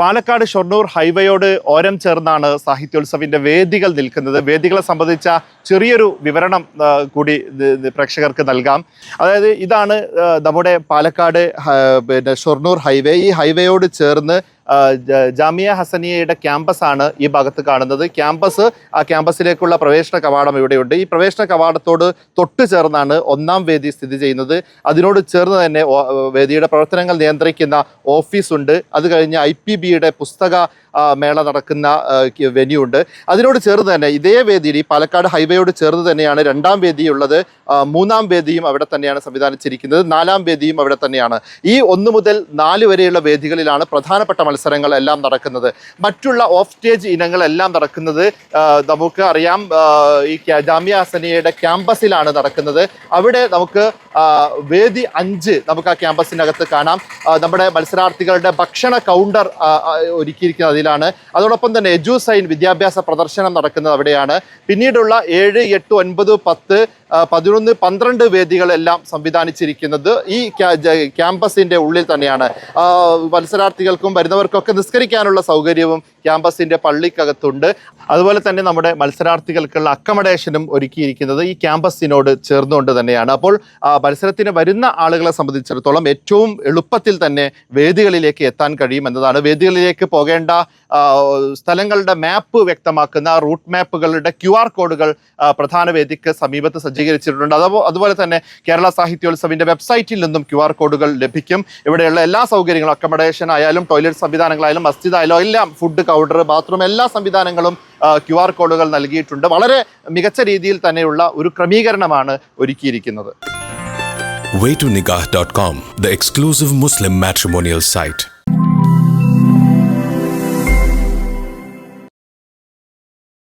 പാലക്കാട് ഷൊർണൂർ ഹൈവേയോട് ഓരം ചേർന്നാണ് സാഹിത്യോത്സവിന്റെ വേദികൾ നിൽക്കുന്നത്. വേദികളെ സംബന്ധിച്ച ചെറിയൊരു വിവരണം കൂടി പ്രേക്ഷകർക്ക് നൽകാം. അതായത് ഇതാണ് നമ്മുടെ പാലക്കാട് പിന്നെ ഷൊർണൂർ ഹൈവേ. ഈ ഹൈവേയോട് ചേർന്ന് ജാമിയ ഹസനിയയുടെ ക്യാമ്പസാണ് ഈ ഭാഗത്ത് കാണുന്നത്. ക്യാമ്പസ് ആ ക്യാമ്പസിലേക്കുള്ള പ്രവേശന കവാടം ഇവിടെയുണ്ട്. ഈ പ്രവേശന കവാടത്തോട് തൊട്ട് ചേർന്നാണ് ഒന്നാം വേദി സ്ഥിതി ചെയ്യുന്നത്. അതിനോട് ചേർന്ന് തന്നെ വേദിയുടെ പ്രവർത്തനങ്ങൾ നിയന്ത്രിക്കുന്ന ഓഫീസ് ഉണ്ട് അത് കഴിഞ്ഞ് ഐ പി ബിയുടെ പുസ്തക മേള നടക്കുന്ന വെന്യൂ ഉണ്ട് അതിനോട് ചേർന്ന് തന്നെ ഇതേ വേദിയിൽ ഈ പാലക്കാട് ഹൈവേയോട് ചേർന്ന് തന്നെയാണ് രണ്ടാം വേദിയുള്ളത്. മൂന്നാം വേദിയും അവിടെ തന്നെയാണ് സംവിധാനിച്ചിരിക്കുന്നത്. നാലാം വേദിയും അവിടെ തന്നെയാണ്. ഈ ഒന്ന് മുതൽ നാല് വരെയുള്ള വേദികളിലാണ് പ്രധാനപ്പെട്ട മത്സരങ്ങൾ എല്ലാം നടക്കുന്നത്. മറ്റുള്ള ഓഫ് സ്റ്റേജ് ഇനങ്ങളെല്ലാം നടക്കുന്നത് നമുക്ക് അറിയാം ഈ ജാമ്യ ഹസനിയയുടെ ക്യാമ്പസിലാണ് നടക്കുന്നത്. അവിടെ നമുക്ക് വേദി അഞ്ച് നമുക്ക് ആ ക്യാമ്പസിനകത്ത് കാണാം. നമ്മുടെ മത്സരാർത്ഥികളുടെ ഭക്ഷണ കൗണ്ടർ ഒരുക്കിയിരിക്കുന്നത് അതിലാണ്. അതോടൊപ്പം തന്നെ എജു സൈൻ വിദ്യാഭ്യാസ പ്രദർശനം നടക്കുന്നത് അവിടെയാണ്. പിന്നീടുള്ള ഏഴ് എട്ട് ഒൻപത് പത്ത് പതിനൊന്ന് പന്ത്രണ്ട് വേദികളെല്ലാം സംവിധാനിച്ചിരിക്കുന്നത് ഈ ക്യാമ്പസിന്റെ ഉള്ളിൽ തന്നെയാണ്. മത്സരാർത്ഥികൾക്കും വരുന്നവർക്കൊക്കെ നിസ്കരിക്കാനുള്ള സൗകര്യവും ക്യാമ്പസിന്റെ പള്ളിക്കകത്തുണ്ട്. അതുപോലെ തന്നെ നമ്മുടെ മത്സരാർത്ഥികൾക്കുള്ള അക്കമഡേഷനും ഒരുക്കിയിരിക്കുന്നത് ഈ ക്യാമ്പസിനോട് ചേർന്നുകൊണ്ട് തന്നെയാണ്. അപ്പോൾ മത്സരത്തിന് വരുന്ന ആളുകളെ സംബന്ധിച്ചിടത്തോളം ഏറ്റവും എളുപ്പത്തിൽ തന്നെ വേദികളിലേക്ക് എത്താൻ കഴിയും എന്നതാണ്. വേദികളിലേക്ക് പോകേണ്ട സ്ഥലങ്ങളുടെ മാപ്പ് വ്യക്തമാക്കുന്ന റൂട്ട് മാപ്പുകളുടെ ക്യു കോഡുകൾ പ്രധാന വേദിക്ക് സമീപത്ത് സജ്ജീകരിച്ചിട്ടുണ്ട് അതോ അതുപോലെ തന്നെ കേരള സാഹിത്യോത്സവിന്റെ വെബ്സൈറ്റിൽ നിന്നും ക്യു ആർ കോഡുകൾ ലഭിക്കും. ഇവിടെയുള്ള എല്ലാ സൗകര്യങ്ങളും അക്കമഡേഷൻ ആയാലും ടോയ്ലറ്റ് സംവിധാനങ്ങളായാലും മസ്ജിദ് ആയാലും എല്ലാം ഫുഡ് കൗണ്ടർ ബാത്റൂം എല്ലാ സംവിധാനങ്ങളും ക്യു ആർ കോഡുകൾ നൽകിയിട്ടുണ്ട്. വളരെ മികച്ച രീതിയിൽ തന്നെയുള്ള ഒരു ക്രമീകരണമാണ് ഒരുക്കിയിരിക്കുന്നത്. Waytonikah.com, the exclusive Muslim matrimonial site.